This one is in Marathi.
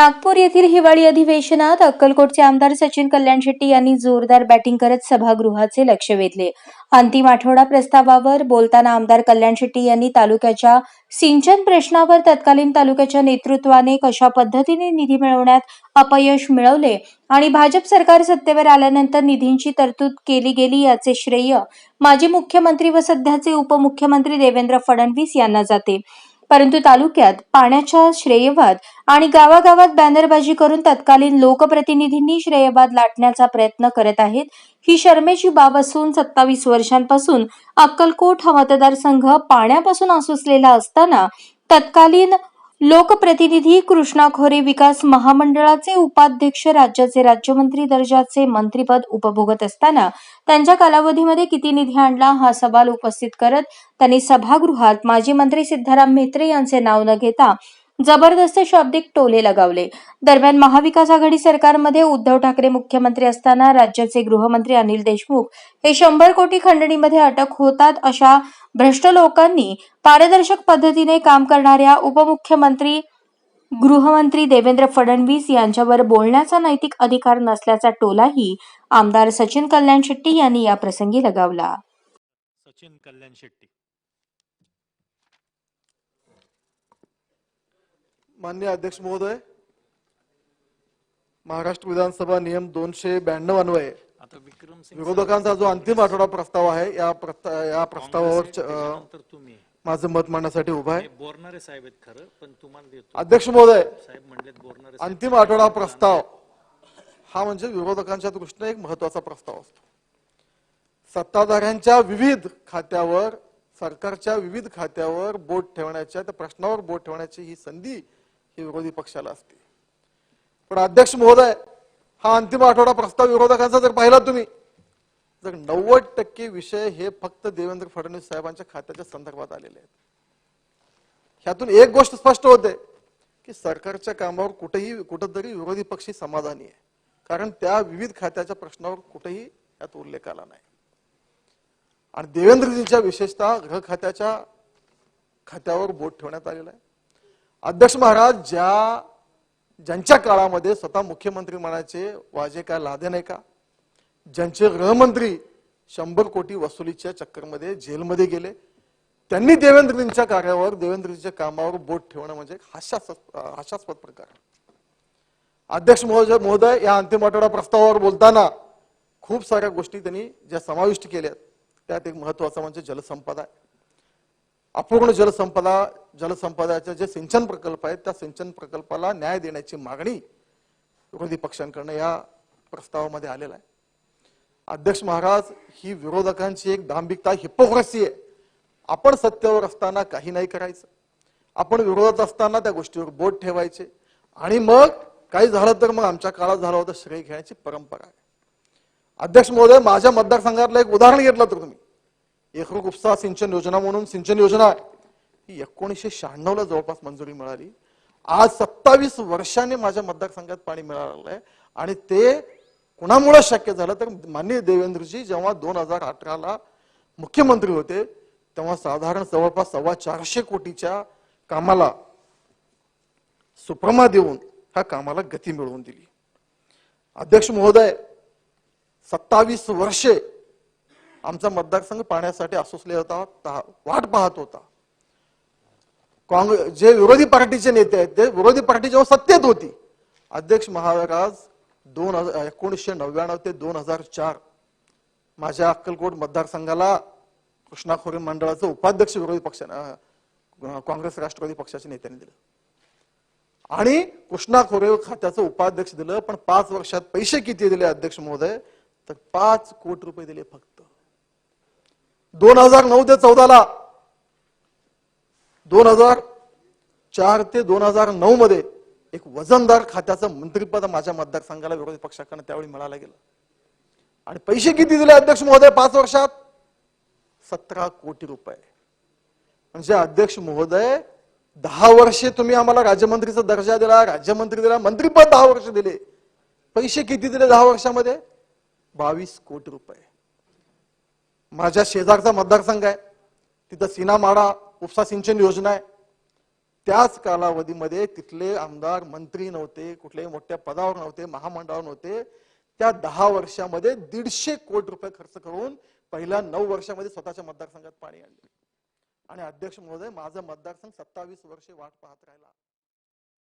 नागपूर येथील हिवाळी अधिवेशनात अक्कलकोटचे आमदार सचिन कल्याण शेट्टी यांनी जोरदार बॅटिंग करत सभागृहाचे लक्ष वेधले. अंतिम आठवडा प्रस्तावावर बोलताना आमदार कल्याण शेट्टी यांनी तालुक्याच्या सिंचन प्रश्नावर तत्कालीन तालुक्याच्या नेतृत्वाने कशा पद्धतीने निधी मिळवण्यात अपयश मिळवले आणि भाजप सरकार सत्तेवर आल्यानंतर निधींची तरतूद केली गेली याचे श्रेय माजी मुख्यमंत्री व सध्याचे उपमुख्यमंत्री देवेंद्र फडणवीस यांना जाते. परंतु तालुक्यात पाण्याच्या श्रेयवाद आणि गावागावात बॅनरबाजी करून तत्कालीन लोकप्रतिनिधींनी श्रेयवाद लाटण्याचा प्रयत्न करत आहेत ही शर्मेची बाब असून सत्तावीस वर्षांपासून अक्कलकोट हा मतदारसंघ पाण्यापासून आसुसलेला असताना तत्कालीन लोकप्रतिनिधी कृष्णा खोरे विकास महामंडळाचे उपाध्यक्ष राज्याचे राज्यमंत्री दर्जाचे मंत्रीपद उपभोगत असताना त्यांच्या कालावधीमध्ये किती निधी आणला हा सवाल उपस्थित करत त्यांनी सभागृहात माजी मंत्री सिद्धाराम म्हेत्रे यांचे नाव न घेता जबरदस्त शाब्दिक टोले लगावले. दरम्यान महाविकास आघाडी सरकारमध्ये उद्धव ठाकरे मुख्यमंत्री असताना राज्याचे गृहमंत्री अनिल देशमुख हे शंभर कोटी खंडणीमध्ये अटक होतात अशा भ्रष्ट लोकांनी पारदर्शक पद्धतीने काम करणाऱ्या उपमुख्यमंत्री गृहमंत्री देवेंद्र फडणवीस यांच्यावर बोलण्याचा नैतिक अधिकार नसल्याचा टोलाही आमदार सचिन कल्याण शेट्टी यांनी या प्रसंगी लगावला. सचिन कल्याण शेट्टी. मान्य अध्यक्ष महोदय महाराष्ट्र विधानसभा नियम दोनशे ब्याण्णव अन्वये विरोधकांचा जो अंतिम आठवडा प्रस्ताव आहे या प्रस्ता- या प्रस्तावावर माझं मत मांडण्यासाठी उभा आहे. बोरणारे साहेब आहेत खरं पण तुम्हाला अध्यक्ष महोदय साहेब म्हणलेत बोरणारे. अंतिम आठवडा प्रस्ताव हा म्हणजे विरोधकांच्या दृष्टीने एक महत्त्वाचा प्रस्ताव असतो. सत्ताधाऱ्यांच्या विविध खात्यावर सरकारच्या विविध खात्यावर बोट ठेवण्याच्या त्या प्रश्नावर बोट ठेवण्याची ही संधी ही विरोधी पक्षाला असते. पण अध्यक्ष महोदय हा अंतिम आठवडा प्रस्ताव विरोधकांचा जर पाहिला तुम्ही जर नव्वद टक्के विषय हे फक्त देवेंद्र फडणवीस साहेबांच्या खात्याच्या संदर्भात आलेले आहेत. ह्यातून एक गोष्ट स्पष्ट होते की सरकारच्या कामावर कुठेही कुठंतरी विरोधी पक्षी समाधानी आहे. कारण त्या विविध खात्याच्या प्रश्नावर कुठेही यात उल्लेख आला नाही. आणि देवेंद्रजींच्या विशेषतः गृह खात्याच्या खात्यावर बोट ठेवण्यात आलेला आहे. अध्यक्ष महाराज ज्या ज्यांच्या काळामध्ये स्वतः मुख्यमंत्री म्हणायचे वाजे काय लादे नाही का? ज्यांचे गृहमंत्री शंभर कोटी वसुलीच्या चक्करमध्ये जेलमध्ये गेले त्यांनी देवेंद्रजींच्या कार्यावर देवेंद्रजींच्या कामावर बोट ठेवणं म्हणजे हास्यास्पद हास्यास्पद प्रकार अध्यक्ष महोदय महोदय या अंतिम आठवडा प्रस्तावावर बोलताना खूप साऱ्या गोष्टी त्यांनी ज्या समाविष्ट केल्या त्यात एक महत्त्वाचा म्हणजे जलसंपदा आहे. अपूर्ण जलसंपदा जलसंपदाचे जे सिंचन प्रकल्प आहेत त्या सिंचन प्रकल्पाला न्याय देण्याची मागणी विरोधी पक्षांकडनं या प्रस्तावामध्ये आलेला आहे. अध्यक्ष महाराज ही विरोधकांची एक दांभिकता हिपोक्रसी आहे. आपण सत्तेवर असताना काही नाही करायचं. आपण विरोधात असताना त्या गोष्टीवर बोट ठेवायचे. आणि मग काही झालं तर मग आमच्या काळात झालं होतं श्रेय घेण्याची परंपरा आहे. अध्यक्ष महोदय माझ्या मतदारसंघातलं एक उदाहरण घेतलं तर तुम्ही. एकरूप उपसा सिंचन योजना म्हणून सिंचन योजना ही एकोणीसशे शहाण्णव ला जवळपास मंजुरी मिळाली. आज सत्तावीस वर्षाने माझ्या मतदारसंघात पाणी मिळालं आहे आणि ते कुणामुळे शक्य झालं तर माननीय देवेंद्रजी जेव्हा दोन हजार अठराला मुख्यमंत्री होते तेव्हा साधारण जवळपास सव्वा चारशे कोटीच्या कामाला सुप्रमा देऊन ह्या कामाला गती मिळवून दिली. अध्यक्ष महोदय सत्तावीस वर्षे आमचा मतदारसंघ पाण्यासाठी असोसले होता वाट पाहत होता. काँग्रेस जे विरोधी पार्टीचे नेते आहेत ते विरोधी पार्टी जेव्हा सत्तेत होती. अध्यक्ष महाराज दोन हजार एकोणीसशे नव्याण्णव ते दोन हजार चार माझ्या अक्कलकोट मतदारसंघाला कृष्णा खोरे मंडळाचं उपाध्यक्ष विरोधी पक्षाने काँग्रेस राष्ट्रवादी पक्षाच्या नेत्याने दिलं. आणि कृष्णा खोरे खात्याचं उपाध्यक्ष दिलं पण पाच वर्षात पैसे किती दिले अध्यक्ष महोदय? तर पाच कोटी रुपये दिले फक्त. दोन हजार नऊ ते चौदाला. दोन हजार चार ते दोन हजार नऊ मध्ये एक वजनदार खात्याचं मंत्रीपद माझ्या मतदारसंघाला विरोधी पक्षाकडनं त्यावेळी मिळालं गेलं. आणि पैसे किती दिले अध्यक्ष महोदय पाच वर्षात? सतरा कोटी रुपये. म्हणजे अध्यक्ष महोदय दहा वर्षे तुम्ही आम्हाला राज्यमंत्रीचा दर्जा दिला राज्यमंत्री दिला मंत्रीपद दहा वर्ष दिले. पैसे किती दिले दहा वर्षामध्ये? बावीस कोटी रुपये. माझ्या शेजारचा मतदारसंघ आहे. तिथं सीना माडा उपसा सिंचन योजना आहे. त्याच कालावधीमध्ये तिथले आमदार मंत्री नव्हते कुठल्याही मोठ्या पदावर नव्हते महामंडळावर नव्हते. त्या दहा वर्षामध्ये दीडशे कोटी रुपये खर्च करून पहिल्या नऊ वर्षामध्ये स्वतःच्या मतदारसंघात पाणी आणले. आणि अध्यक्ष महोदय माझं मतदारसंघ सत्तावीस वर्षे वाट पाहत राहिला.